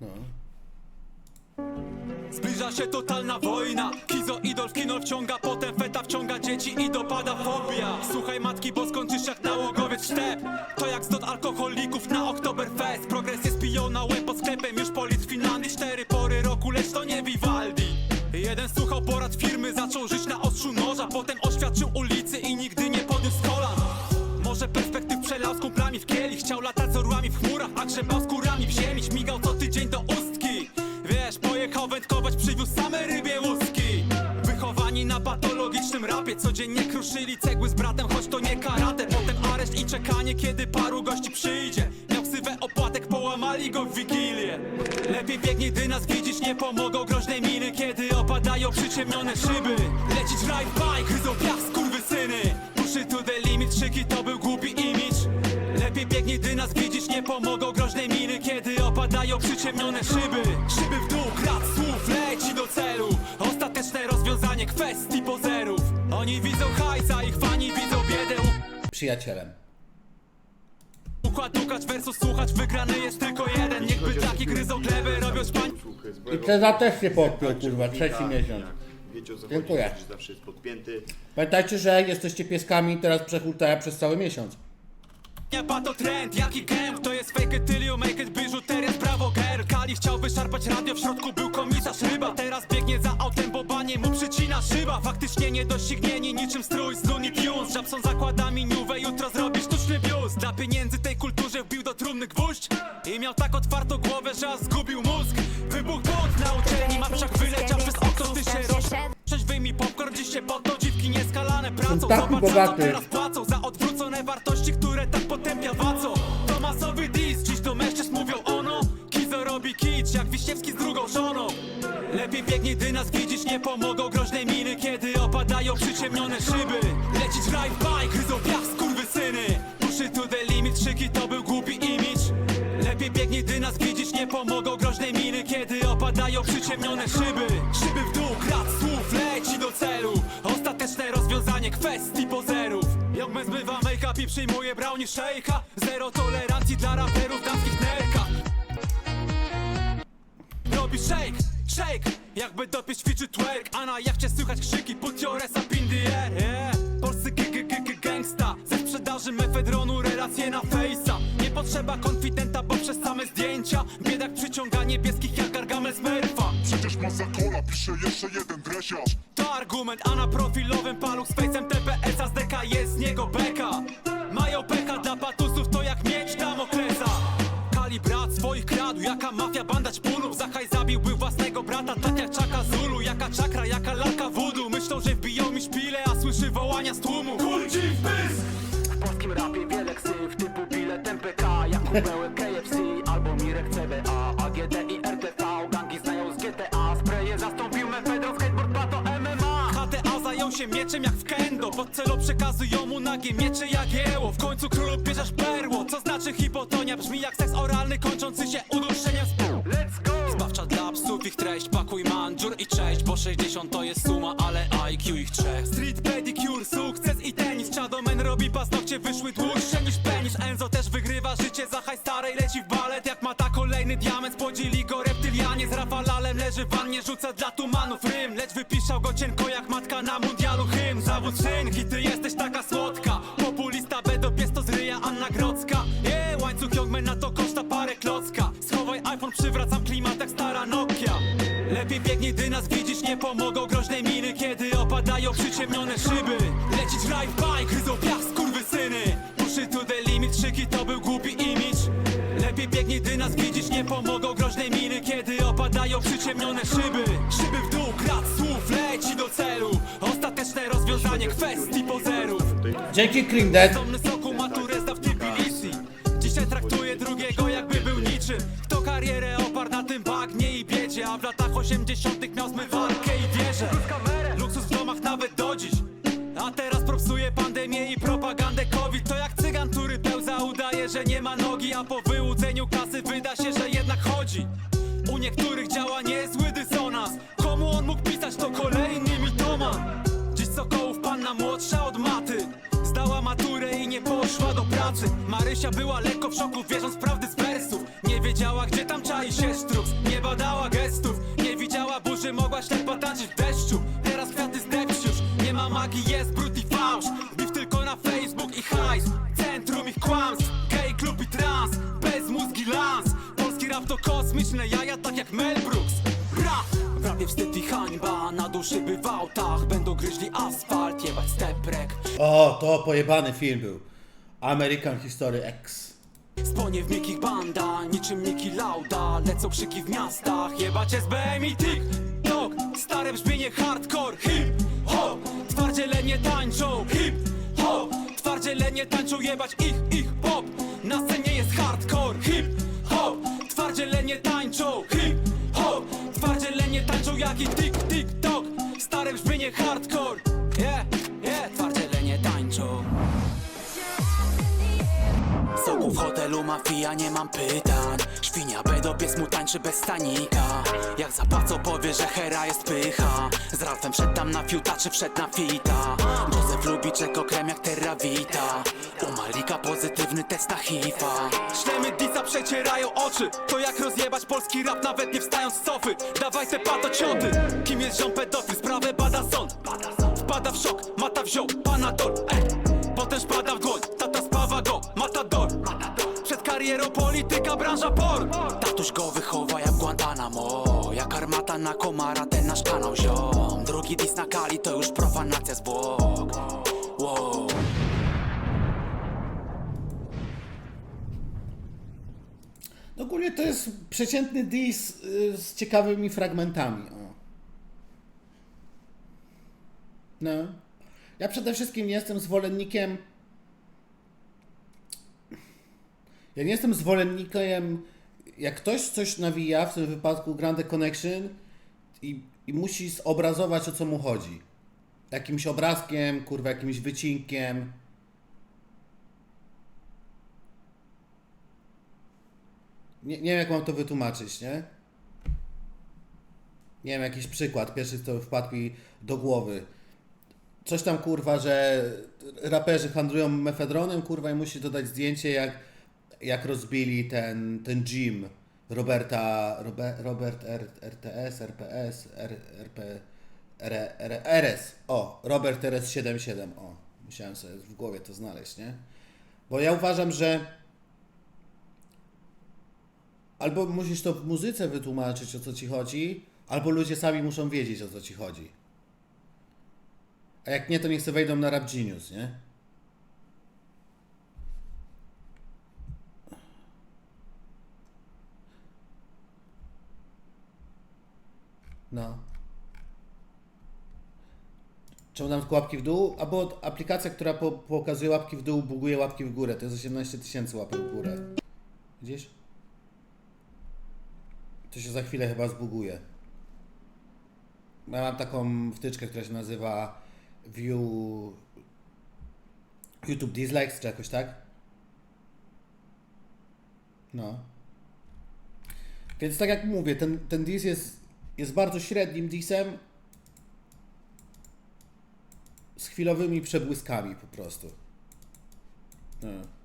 No. Zbliża się totalna wojna. Kizo idol w kino wciąga Potem feta wciąga dzieci i dopada fobia. Słuchaj matki, bo skończysz jak nałogowiec sztep To jak zdot alkoholików na Oktoberfest. Progres jest pijona, łeb pod sklepem Już polis w Finlandii. Cztery pory roku, lecz to nie Vivaldi. Jeden słuchał porad firmy Zaczął żyć na ostrzu noża. Potem oświadczył ulicy i nigdy nie podniósł kolan. Może perspektyw przelał z kumplami w kieli. Chciał latać z orłami w chmurach, a grzebał skórami w ziemi. Śmigał kiedy paru gości przyjdzie. Miał ksywę opłatek, połamali go w Wigilię. Lepiej biegnij, gdy nas widzisz, nie pomogą groźne miny Kiedy opadają przyciemnione szyby. Lecić ride bike, gryzą piach, skurwysyny Puszy to the limit, szyki to był głupi imidż Lepiej biegnij, gdy nas widzisz, nie pomogą groźne miny Kiedy opadają przyciemnione szyby. Szyby w dół, krat słów, leci do celu. Ostateczne rozwiązanie kwestii pozerów. Oni widzą hajsa, ich fani widzą biedę. Przyjacielem. Układ dukać versus słuchać, wygrany jest tylko jeden taki gryzą glebę, robią szpań I Ceza też się podpiął, kurwa, trzeci miesiąc. Wiecie o co chodzi, Dziękuję. że zawsze jest podpięty. Pamiętajcie, że jesteście pieskami teraz przehultaja przez cały miesiąc. Nie to trend, jaki gang To jest fake it till you make it, biżuteria, brawo girl Kali chciał wyszarpać radio, w środku był komisarz ryba Teraz biegnie za autem, bo banie mu przycina szyba. Faktycznie niedoścignieni, niczym strój z Looney Tunes Żab są zakładami niuwe, jutro zrobi sztuczny biust. Dla pieniędzy tej kulturze wbił do trumny gwóźdź. I miał tak otwartą głowę, że aż zgubił mózg. Wybuch bunt na uczelni, ma wszak wyleciał przez okno, ty się roz... Cześć wyjmij popcorn, dziś się podną dziwki nieskalane pracą. Zobacz co teraz płacą Za odwrócone wartości, które tak potępia wacą. To masowy robi jak Wiśniewski z drugą żoną Lepiej biegnij, gdy nas widzisz, nie pomogą groźne miny Kiedy opadają przyciemnione szyby. Lecić ride bike, gryzą piach, skurwysyny Puszy to the limit, szyki to był głupi imidż. Lepiej biegnij, gdy nas widzisz, nie pomogą groźne miny Kiedy opadają przyciemnione szyby. Szyby w dół, krat słów, leci do celu. Ostateczne rozwiązanie kwestii pozerów. Jogmen zmywa make-up i przyjmuje brownie shake'a Zero tolerancji dla raperów w damskich nerkach Robi shake, shake. Jakby dopie ćwiczy twerk. A na jachcie słychać krzyki Put your ass up in the air yeah. Polscy gangsta. Ze sprzedaży mefedronu relacje na fejsa. Nie potrzeba konfidenta, bo przez same zdjęcia. Biedak przyciąga niebieskich jak Gargamel z Merfa. Przecież masa kola pisze jeszcze jeden dresiarz To argument, a na profilowym paluch z fejsem słyszy wołania z tłumu Kulci w pysk! W polskim rapie wiele ksów typu bilet MPK Jak kupełek KFC albo Mirek CBA AGD i RTV gangi znają z GTA Spreje zastąpił mefedron, skateboard, pato MMA HTA zajął się mieczem jak w kendo Pod celo przekazują mu nagie miecze jagiełło W końcu królu bierzesz perło Co znaczy hipotonia? Brzmi jak seks oralny kończący się uduszeniem spół Let's go! Zbawcza dla psów ich treść Pakuj mandżur i cześć Bo 60 to jest suma, ale IQ ich trzech Street leci w balet Jak mata kolejny diament, spodzili go reptylianie Z Rafalalem leży w wannie, rzuca dla tumanów rym. Lecz wypiszał go cienko jak matka na mundialu hymn. Zawód syn, hity jesteś taka słodka. Populista bedopies to z ryja Anna Grodzka. Yeah, łańcuch na to koszta parę klocka. Schowaj iPhone, przywracam klimat jak stara Nokia. Lepiej biegnij, gdy nas widzisz, nie pomogą groźne miny Kiedy opadają przyciemnione szyby. Lecić ride bike, gryzą piach, skurwysyny. Puszy to the limit, szyki to był gdy nas widzisz, nie pomogą groźne miny Kiedy opadają przyciemnione szyby. Szyby w dół, krat słów, leci do celu. Ostateczne rozwiązanie kwestii pozerów. Dzięki Krimdet. Tomny soku maturesta w Tbilisi. Dzisiaj traktuje drugiego jakby był niczym. Kto karierę oparł na tym bagnie i biedzie A w latach 80 miał zmywarkę i wieżę Luksus w domach nawet do dziś. A teraz propsuje pandemię i propagandę COVID. To jak cygan, który pełza udaje, że nie ma nogi A po Młodsza od maty. Zdała maturę i nie poszła do pracy. Marysia była lekko w szoku, wierząc w prawdy z wersów Nie wiedziała gdzie tam czai się sztruks Nie badała gestów. Nie widziała burzy, mogła ślepo tańczyć w deszczu. Teraz kwiaty zdechć już Nie ma magii, jest brud i fałsz. Biw tylko na Facebook i hajs. Centrum ich kłamstw. Gay, klub i trans. Bez mózgi lans. Polski rap to kosmiczne jaja tak jak Mel Brooks. Rap! Prawie wstyd i hańba. Na duszy by w autach Będą gryźli asfalt Jebać steprek O, to pojebany film był. American History X. Sponie w miekich banda, niczym Niki Lauda. Lecą krzyki w miastach, jebać SBM i TIK Tok, stare brzmienie hardcore Hip, hop, twardziele nie tańczą Hip, hop, twardziele nie tańczą Jebać ich, ich pop. Na scenie jest hardcore Hip, hop, twardziele nie tańczą Hip, hop, twardziele nie tańczą Jak i tik, tik, tok. Stare brzmienie hardcore mafia, nie mam pytań. Świnia Bedo, pies mu tańczy bez stanika? Jak zapłacą powie, że hera jest pycha? Z Ralfem wszedł tam na fiuta, czy wszedł na fita? Józef lubi czeko krem jak terrawita. U Malika pozytywny test na HIV-a Ślemy disa przecierają oczy. To jak rozjebać polski rap, nawet nie wstając z sofy. Dawaj te patocioty Kim jest ziom pedofil, sprawę bada sąd. Wpada w szok, mata wziął, panadol ej. Potem spada w dłoń, tata spawa go, matador Przed karierą polityka, branża porn Tatuś go wychowa jak Guantanamo Jak armata na komara, ten nasz kanał ziom Drugi dis na kali to już profanacja zwłok wow. No ogólnie to jest przeciętny dis y, z ciekawymi fragmentami. O. No. Ja przede wszystkim nie jestem zwolennikiem. Ja nie jestem zwolennikiem. Jak ktoś coś nawija, w tym wypadku Grande Connection, i, i musi zobrazować o co mu chodzi. Jakimś obrazkiem, kurwa, jakimś wycinkiem. Nie, nie wiem, jak mam to wytłumaczyć, nie? Nie wiem, jakiś przykład. Pierwszy, co wpadł mi do głowy. Coś tam, kurwa, że raperzy handlują mefedronem, kurwa, i musi dodać zdjęcie, jak, jak rozbili ten, ten gym Roberta, Robe, Robert R, RTS, RPS, R, RP, R, R, RS. O, Robert RS77. O, musiałem sobie w głowie to znaleźć, nie? Bo ja uważam, że albo musisz to w muzyce wytłumaczyć, o co ci chodzi, albo ludzie sami muszą wiedzieć, o co ci chodzi. A jak nie, to niech sobie wejdą na Rap Genius, nie? No. Czemu tylko łapki w dół? Albo aplikacja, która po, pokazuje łapki w dół, buguje łapki w górę. To jest 18 tysięcy łapek w górę. Widzisz? To się za chwilę chyba zbuguje. Ja mam taką wtyczkę, która się nazywa View YouTube Dislikes, czy jakoś tak? No. Więc tak jak mówię, ten, ten dis jest, jest bardzo średnim disem z chwilowymi przebłyskami po prostu. No.